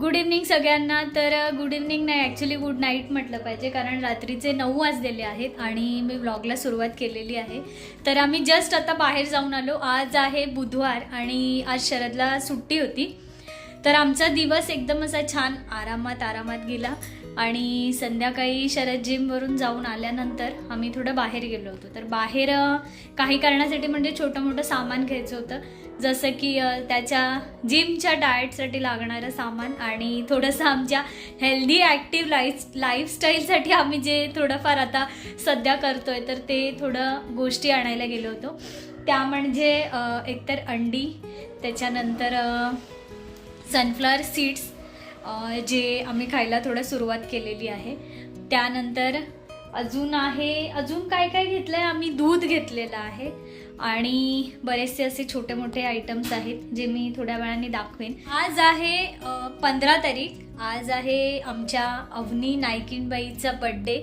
Good evening सगळ्यांना. तर uh, good evening नाही ॲक्च्युली गुड नाईट म्हटलं पाहिजे कारण रात्रीचे नऊ वाजलेले आहेत आणि मी व्लॉगला सुरुवात केलेली आहे. तर आम्ही जस्ट आता बाहेर जाऊन आलो. आज आहे बुधवार आणि आज शरदला सुट्टी होती. तर आमचा दिवस एकदम असा छान आरामात आरामात गेला. आणि संध्याकाळी शरद जिमवरून जाऊन आल्यानंतर आम्ही थोडं बाहेर गेलो होतो. तर बाहेर काही कारणासाठी म्हणजे छोटं मोठं सामान घ्यायचं होतं. जसं की त्याच्या जिमच्या डाएटसाठी लागणारं सामान आणि थोडंसं आमच्या हेल्दी ॲक्टिव्ह लाईफ लाईफस्टाईलसाठी आम्ही जे थोडंफार आता सध्या करतोय तर ते थोडं गोष्टी आणायला गेलो होतो. त्या म्हणजे एकतर अंडी त्याच्यानंतर सनफ्लॉवर सीड्स जे आम्ही खायला थोडं सुरुवात केलेली आहे. त्यानंतर अजून आहे अजून काय काय घेतलं आहे आम्ही? दूध घेतलेलं आहे. आणि बरेचसे असे छोटे मोठे आयटम्स आहेत जे मी थोड्या वेळाने दाखवेन. आज आहे पंधरा तारीख. आज आहे आमच्या अवनी नायकिनबाईचा बड्डे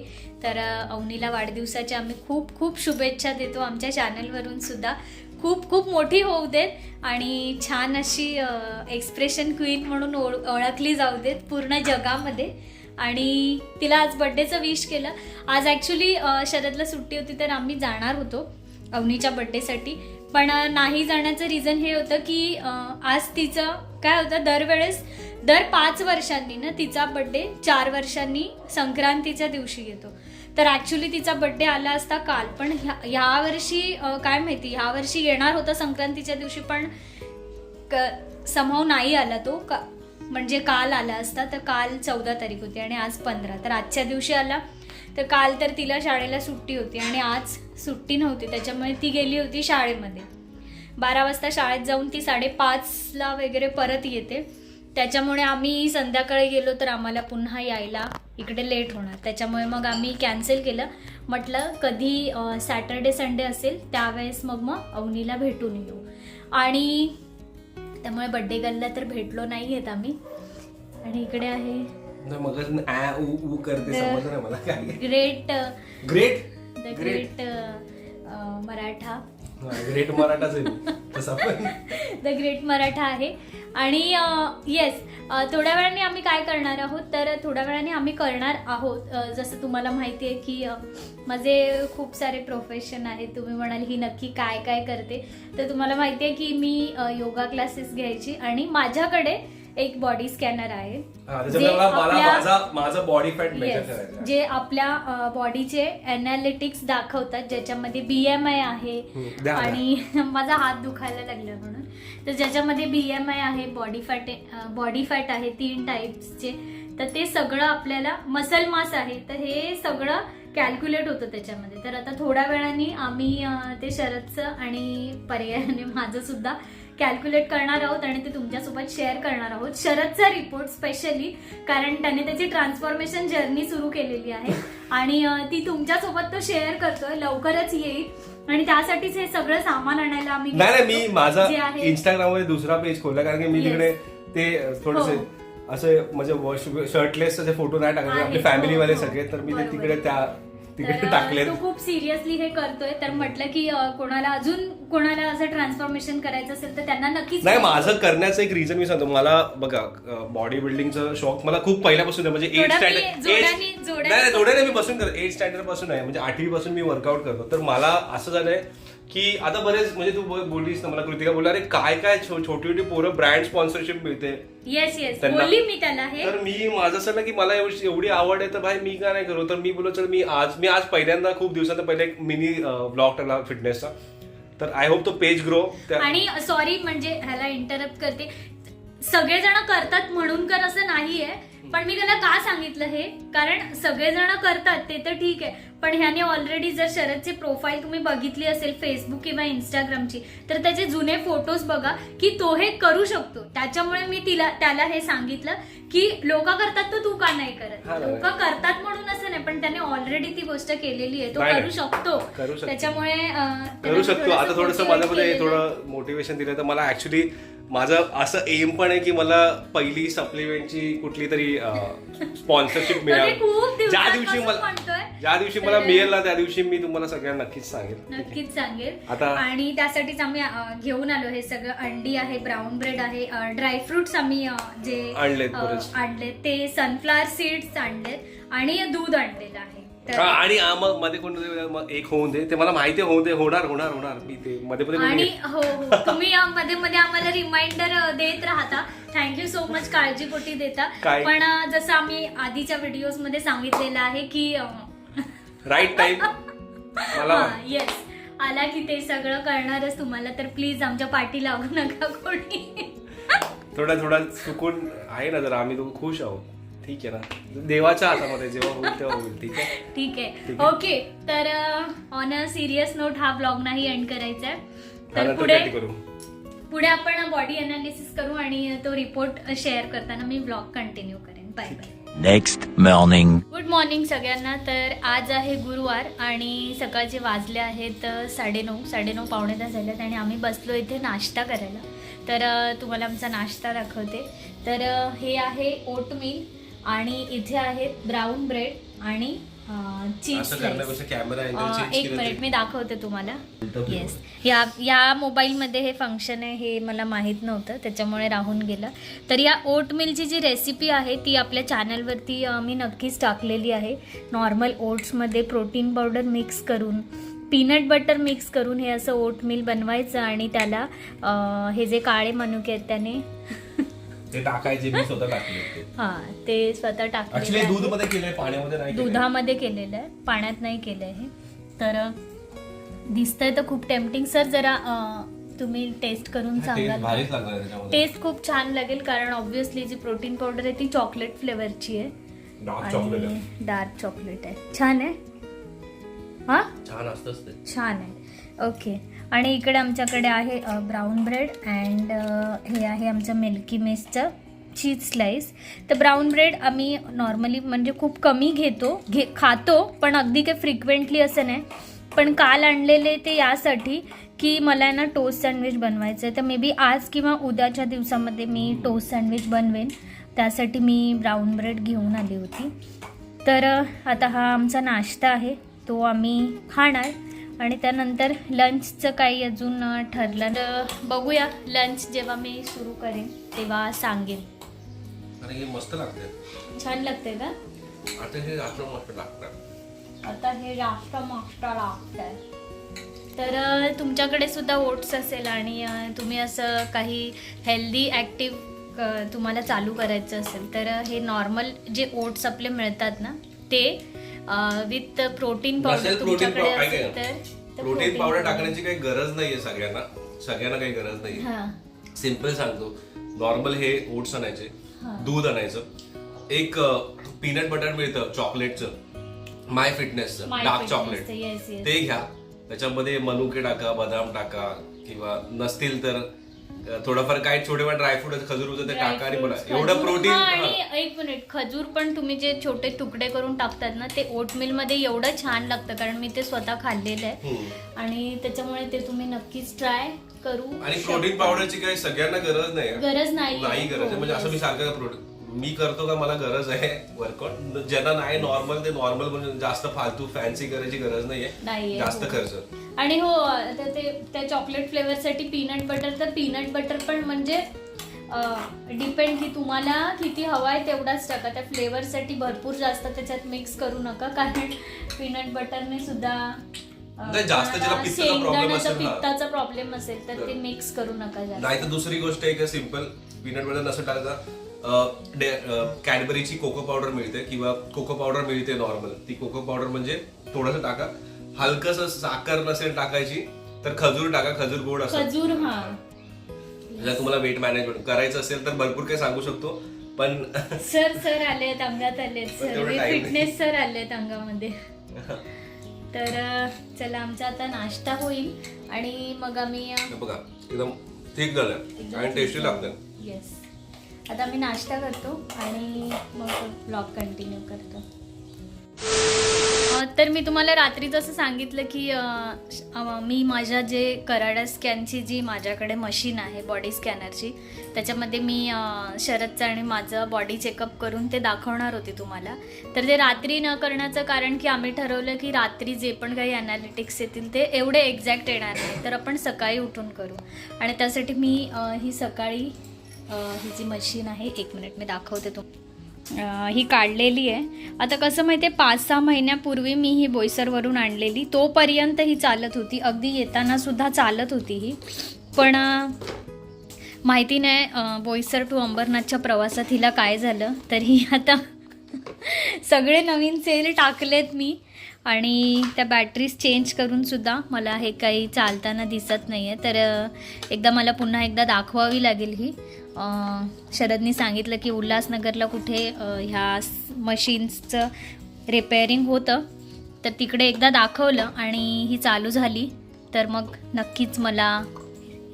तर अवनीला वाढदिवसाच्या आम्ही खूप खूप शुभेच्छा देतो आमच्या चॅनलवरून सुद्धा. खूप खूप मोठी होऊ देत आणि छान अशी एक्सप्रेशन क्वीन म्हणून ओळ ओळखली जाऊ देत पूर्ण जगामध्ये. आणि तिला आज बड्डेचं विश केलं. आज ॲक्च्युली शरदला सुट्टी होती तर आम्ही जाणार होतो अवनीच्या बड्डेसाठी पण नाही जाण्याचं रिझन हे होतं की आज तिचं काय होतं दरवेळेस दर पाच वर्षांनी ना तिचा बड्डे चार वर्षांनी संक्रांतीच्या दिवशी येतो. तर ॲक्च्युली तिचा बड्डे आला असता काल. पण ह्या ह्या वर्षी काय माहिती ह्या वर्षी येणार होता संक्रांतीच्या दिवशी पण क समाव नाही आला तो. का म्हणजे काल आला असता तर काल चौदा तारीख होती आणि आज पंधरा. तर आजच्या दिवशी आला. तर काल तर तिला शाळेला सुट्टी होती आणि आज सुट्टी नव्हती त्याच्यामुळे ती गेली होती शाळेमध्ये. बारा वाजता शाळेत जाऊन ती साडेपाचला वगैरे परत येते. त्याच्यामुळे आम्ही संध्याकाळी गेलो तर आम्हाला पुन्हा यायला इकडे लेट होणार. त्याच्यामुळे मग आम्ही कॅन्सल केलं. म्हटलं कधी सॅटर्डे संडे असेल त्यावेळेस मग मग अवनीला भेटून येऊ. आणि त्यामुळे बड्डे गर्लला तर भेटलो नाही आहेत आम्ही. आणि इकडे आहे. Great. Great? Great. Maratha. Great मराठाच आहे. पण द ग्रेट मराठा आहे. आणि येस थोड्या वेळाने आम्ही काय करणार आहोत? तर थोड्या वेळाने आम्ही करणार आहोत. अ, जसं तुम्हाला माहिती आहे की अ, माझे खूप सारे प्रोफेशन आहेत. तुम्ही म्हणाल ही नक्की काय काय करते? तर तुम्हाला माहिती आहे की मी अ, योगा क्लासेस घ्यायची आणि माझ्याकडे एक बॉडी स्कॅनर आहे मला आपल्या- माझा बॉडी फॅट Yes. जे आपल्या बॉडीचे अनालिटिक्स दाखवतात ज्याच्यामध्ये बीएमआय आहे. आणि माझा हात दुखायला लागला म्हणून तर ज्याच्यामध्ये बीएमआय आहे बॉडी फॅट बॉडी फॅट आहे तीन टाईप्सचे तर ते सगळं आपल्याला मसल मास आहे तर हे सगळं कॅल्क्युलेट होतं त्याच्यामध्ये. तर आता थोड्या वेळाने आम्ही ते शरदचं आणि पर्यायाने माझं सुद्धा कॅल्क्युलेट करणार आहोत आणि ते तुमच्यासोबत शेअर करणार आहोत. शरदचा रिपोर्ट स्पेशली कारण त्याने त्याची ट्रान्सफॉर्मेशन जर्नी सुरू केलेली आहे. आणि ती तुमच्यासोबत तो शेअर करतोय लवकरच येईल. आणि त्यासाठीच हे सगळं सामान आणायला आम्ही नाही नाही मी माझा इंस्टाग्राममध्ये दुसरा पेज खोलला कारण की मी. तिकडे ते थोडेसे हो. असे म्हणजे शर्टलेस असे फोटो नाही टाकले आपले हो, फॅमिली वाले हो. सगळे तर मी ते. तिकडे त्या तिकडे टाकले तो खूप सिरियसली हे करतोय. तर म्हटलं की कोणाला अजून कोणाला असं ट्रान्सफॉर्मेशन करायचं असेल तर त्यांना नक्कीच नाही माझं करण्याचं एक रिझन मी सांगतो. मला बघा बॉडी बिल्डिंगचं शौक मला खूप पहिल्यापासून आहे. म्हणजे एट स्टँडर्ड नाही जोड्याने मी बसून करतो एट स्टँडर्डपासून आहे म्हणजे आठवी पासून मी वर्कआउट करतो. तर मला असं झालंय की आता बरेच म्हणजे तू बोललीस ना मला कृतिका बोलला अरे काय काय छोटी छोटी पोरं ब्रँड स्पॉन्सरशिप मिळते. येस येस त्यांना- बोलली मी त्याला हे. तर मी माझं असं ना की मला एवढी एवढी आवड आहे तर भाई मी का नाही करू? तर मी बोललो चल मी आज मी आज पहिल्यांदा खूप दिवसांचा पहिले एक मिनी ब्लॉग टाकला फिटनेसचा तर आय होप तो पेज ग्रो आणि सॉरी म्हणजे ह्याला इंटरप्ट करते. सगळेजण करतात म्हणून कर असं नाहीये. पण मी त्याला का सांगितलं हे? कारण सगळेजण करतात ते तर ठीक आहे. पण ह्याने ऑलरेडी जर शरदची प्रोफाईल तुम्ही बघितली असेल फेसबुक किंवा इंस्टाग्रामची तर त्याचे जुने फोटोज बघा की तो हे करू शकतो त्याच्यामुळे मी तिला त्याला हे सांगितलं की लोक करतात तर तू का नाही करत. लोक करतात म्हणून असं नाही पण त्याने ऑलरेडी ती गोष्ट केलेली आहे तो करू. शकतो. त्याच्यामुळे करू शकतो आता थोडस. थोडं मोटिवेशन दिलं तर मला ऍक्च्युली माझं असं एम पण आहे की मला पहिली सप्लिमेंटची कुठली तरी स्पॉन्सरशिप मिळावी खूप ज्या दिवशी मला ज्या दिवशी मला मिळेल ना त्या दिवशी मी तुम्हाला सगळ्यांना नक्कीच सांगेल. नक्कीच सांगेल. आता- आणि त्यासाठीच आम्ही अं, घेऊन आलो हे सगळं. अंडी आहे ब्राऊन ब्रेड आहे ड्रायफ्रुट्स आम्ही अं, जे आणलेत अं, बरेच. आणलेत. ते सनफ्लावर सीड्स आणलेत आणि दूध आणलेलं आहे. हा, तर आणि मग मध्ये कोण मग एक होऊन दे. ते मला माहिती आहे होऊन दे. होणार होणार होणार. मी ते मध्ये मध्ये आणि. हो हो. तुम्ही मध्ये मध्ये आम्हाला रिमाइंडर देत राहता. थँक्यू सो मच काळजीपोटी देता. काय? पण अं, जसं आम्ही आधीच्या व्हिडिओजमध्ये सांगितलेलं आहे की राईट टाइम मला येस आला की ते सगळं करणारच तुम्हाला तर प्लीज आमच्या पाठी लागू नका कोणी. थोडा थोडा चुकून आहे ना जरा आम्ही दोघं खुश आहोत. ठीक आहे ना? देवाच्या हातामध्ये जेव्हा होईल तेव्हा होईल ठीक आहे? ठीक ठीक आहे. आहे. ओके तर ऑन अ सिरियस नोट हा ब्लॉग नाही एंड करायचा आहे तर त्यानंतर पुढे काय करू. पुढे आपण बॉडी अनालिसिस करू आणि तो रिपोर्ट शेअर करताना मी ब्लॉग कंटिन्यू करेन. Bye bye next morning good morning सगळ्यांना. तर आज आहे गुरुवार आणि सकाळचे वाजले आहेत साडेनऊ. साडेनऊ पावणे तास झाल्यात आणि आम्ही बसलो इथे नाश्ता करायला. तर तुम्हाला आमचा नाश्ता दाखवते. तर हे आहे ओटमील आणि इथे आहेत ब्राऊन ब्रेड आणि असं करण्यापेक्षा कॅमेरा अ, अँगल एक मिनिट मी दाखवते तुम्हाला. येस या या मोबाईलमध्ये हे फंक्शन आहे हे मला माहीत नव्हतं त्याच्यामुळे राहून गेलं. तर या ओट मिलची जी रेसिपी आहे ती आपल्या चॅनलवरती अ, मी नक्कीच टाकलेली आहे. नॉर्मल ओट्समध्ये प्रोटीन पावडर मिक्स करून पीनट बटर मिक्स करून हे असं ओट मिल बनवायचं आणि त्याला अ, हे जे काळे मनुके आहेत त्याने ते टाकायचे मी स्वतः टाकले हां ते स्वतः टाकले ऍक्च्युली दूधमध्ये केलंय पाण्यामध्ये नाही केलंय. दुधामध्ये केलेलं आहे पाण्यात नाही केलं आहे तर अ, दिसतंय तर खूप टेम्पटिंग सर जरा अ, तुम्ही टेस्ट करून हा, सांगाल taste भारीच लागणार आहे त्याच्यामध्ये. टेस्ट खूप छान लागेल कारण ऑब्व्हियसली जी प्रोटीन पावडर आहे ती चॉकलेट फ्लेवरची आहे. डार्क चॉकलेट आणि डार्क चॉकलेट आहे. छान आहे? हा? छान असतंच ते. छान आहे. ओके आणि इकडे आमच्याकडे आहे ब्राऊन ब्रेड अँड हे आहे आमचं मिल्की मेसचं चीज स्लाईस तर ब्राऊन ब्रेड आम्ही नॉर्मली म्हणजे खूप कमी घेतो घे खातो पण अगदी काही फ्रिक्वेंटली असं नाही. पण काल आणलेले ते यासाठी की मला आहे ना टोस्ट सँडविच बनवायचं आहे तर मे बी आज किंवा उद्याच्या दिवसामध्ये मी टोस्ट सँडविच बनवेन. त्यासाठी मी ब्राऊन ब्रेड घेऊन आली होती. तर आता हा आमचा नाश्ता आहे. तो आम्ही खाणार. आणि त्यानंतर लंचचं काही अजून ठरलं. तर बघूया लंच जेव्हा मी सुरू करेन तेव्हा सांगेन. मस्त लागते छान लागते का? आता हे आता हे जास्त मस्त लागतंय. तर तुमच्याकडे सुद्धा ओट्स असेल आणि तुम्ही असं काही हेल्दी ॲक्टिव्ह तुम्हाला चालू करायचं असेल तर हे नॉर्मल जे ओट्स आपले मिळतात ना ते विथ प्रोटीन पावडर तुमच्याकडे असेल तर. तर प्रोटीन पावडर. टाकण्याची काही गरज नाहीये सगळ्यांना सगळ्यांना काही गरज नाही हा सिंपल सांगतो नॉर्मल हे ओट्स आणायचे. दूध आणायचं एक पीनट बटर मिळतं चॉकलेटचं माय फिटनेसचं My डार्क Fitness चॉकलेट चं, yes, yes. ते घ्या त्याच्यामध्ये मनुके टाका बदाम टाका किंवा नसतील तर थोडंफार काय छोटेफार ड्रायफ्रूट खजूर होतं ते टाका आणि बोला एवढं. प्रोटीन हा, आणि एक मिनिट खजूर पण तुम्ही जे छोटे तुकडे करून टाकतात ना ते ओट मिलमध्ये एवढं छान लागतं कारण मी ते स्वतः खाल्लेलं आहे. आणि त्याच्यामुळे ते तुम्ही नक्कीच ट्राय करू आणि शकता. प्रोटीन पावडरची काही सगळ्यांना गरज नाही. गरज नाही. नाही गरज आहे. म्हणजे असं मी सारखं प्रोटीन मी करतो का मला गरज आहे वर्कआउट ज्यांना नाही नॉर्मल ते नॉर्मल म्हणजे जास्त फालतू फॅन्सी करायची गरज नाहीये. नाहीये, जास्त हो. खर्च. आणि हो आता ते त्या चॉकलेट फ्लेवरसाठी पीनट बटर तर पीनट बटर पण म्हणजे डिपेंड की तुम्हाला किती हवा आहे तेवढाच टाका. त्या फ्लेवरसाठी भरपूर जास्त त्याच्यात मिक्स करू नका. कारण पीनट बटरने सुद्धा अ, नाही, जास्त ज्याला पित्ताचा problem शेंगदाण्याचा असेल ना. पित्ताचा प्रॉब्लेम असेल तर ते मिक्स करू नका जास्त. नाही तर दुसरी गोष्ट एक सिंपल पीनट बटर नसं टाकायचा कॅडबरीची कोको पावडर मिळते किंवा कोको पावडर मिळते नॉर्मल. ती कोको पावडर म्हणजे थोडंसं टाका. हलकस साखर नसेल टाकायची तर खजूर टाका खजूर गोड खजूर हा. जर तुम्हाला वेट मॅनेजमेंट करायचं असेल तर भरपूर काही सांगू शकतो पण सर सर आलेत अंगात आलेत सर. नाही. फिटनेस सर आलेत अंगामध्ये. तर चला आमचा आता नाश्ता होईल आणि मग आम्ही बघा एकदम ठीक झालं आणि टेस्टी लागतं येस आता मी नाश्ता करतो आणि मग ब्लॉग कंटिन्यू करतो. तर मी तुम्हाला रात्री जसं सांगितलं की मी माझ्या जे कराडा स्कॅनची जी माझ्याकडे मशीन आहे बॉडी स्कॅनरची त्याच्यामध्ये मी शरदचं आणि माझं बॉडी चेकअप करून ते दाखवणार होते तुम्हाला. तर ते रात्री न करण्याचं कारण की आम्ही ठरवलं की रात्री जे पण काही अनालिटिक्स येतील ते एवढे एक्झॅक्ट येणार नाही. तर आपण सकाळी उठून करू. आणि त्यासाठी मी ही सकाळी ही जी मशीन आहे एक मिनिट मी दाखवते तो ही काढलेली आहे. आता कसं माहिती आहे पाच सहा महिन्यापूर्वी मी ही बोईसरवरून आणलेली. तोपर्यंत ही चालत होती. अगदी येताना सुद्धा चालत होती ही. पण माहिती नाही बोईसर टू अंबरनाथच्या प्रवासात हिला काय झालं? तरी आता सगळे नवीन सेल टाकलेत मी. आणि त्या बॅटरीज चेंज करून सुद्धा मला हे काही चालताना दिसत नाही आहे तर एकदा मला पुन्हा एकदा दाखवावी लागेल ही. शरदनी सांगितलं की उल्हासनगरला कुठे ह्या मशीन्सचं रिपेअरिंग होतं. तर तिकडे एकदा दाखवलं आणि ही चालू झाली. तर मग नक्कीच मला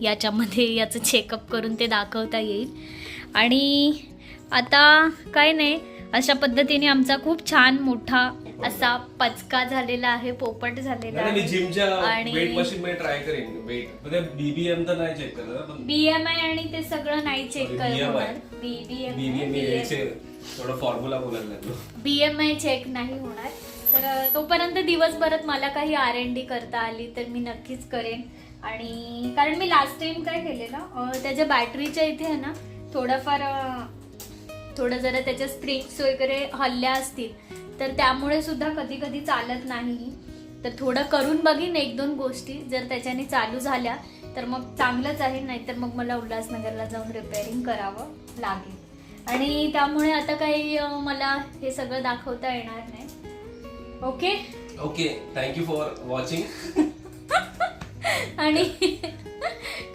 याच्यामध्ये याचं चेकअप करून ते दाखवता येईल. आणि आता काय नाही अशा पद्धतीने आमचा खूप छान मोठा असा पचका झालेला आहे पोपट झालेला नाही, मी आहे. जिमच्या आणि- वेट मशीन मध्ये ट्राय करेन. वेट म्हणजे बीबीएम तर नाही चेक करत पण बीएमआय आणि ते सगळं नाही चेक Sorry, कर BMI. होणार. बीबीएम थोडा फॉर्म्युला बोलायला लागलो. बीएमआय चेक नाही होणार. तर अ, तोपर्यंत दिवसभरात मला काही आर एन डी करता आली तर मी नक्कीच करेन. आणि कारण मी लास्ट टाइम काय केलेलं अ, त्याच्या बॅटरीच्या इथे आहे ना थोडंफार अ, थोडं जरा त्याच्या स्प्रिंग्स वगैरे हल्ल्या असतील. तर त्यामुळे सुद्धा कधी कधी चालत नाही. तर थोडं करून बघीन एक दोन गोष्टी. जर त्याच्याने चालू झाल्या तर मग चांगलंच आहे. नाहीतर मग मला उल्हासनगरला जाऊन रिपेअरिंग करावं लागेल. आणि त्यामुळे आता काही मला हे सगळं दाखवता येणार नाही. Okay okay thank you for watching आणि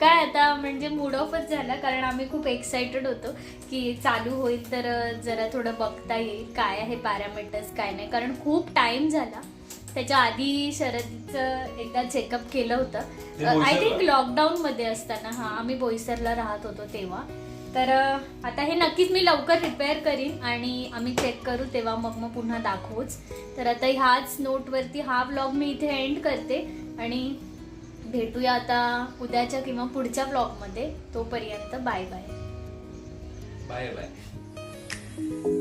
काय आता म्हणजे मूड ऑफच झाला कारण आम्ही खूप एक्साइटेड होतो की चालू होईल तर जरा थोडं बघता येईल काय आहे पॅरामीटर्स काय नाही. कारण खूप टाइम झाला. त्याच्या आधी शरदचं एकदा चेकअप केलं होतं. आय? थिंक लॉकडाऊन मध्ये असताना हा आम्ही बोईसरला राहत होतो तेव्हा. तर आता हे नक्कीच मी लवकर रिपेअर करीन आणि आम्ही चेक करू तेव्हा मग मग पुन्हा दाखवूच. तर आता ह्याच नोटवरती हा ब्लॉग मी इथे एंड करते. आणि भेटूया आता उद्याच्या किंवा पुढच्या ब्लॉगमध्ये तोपर्यंत बाय बाय. Bye bye.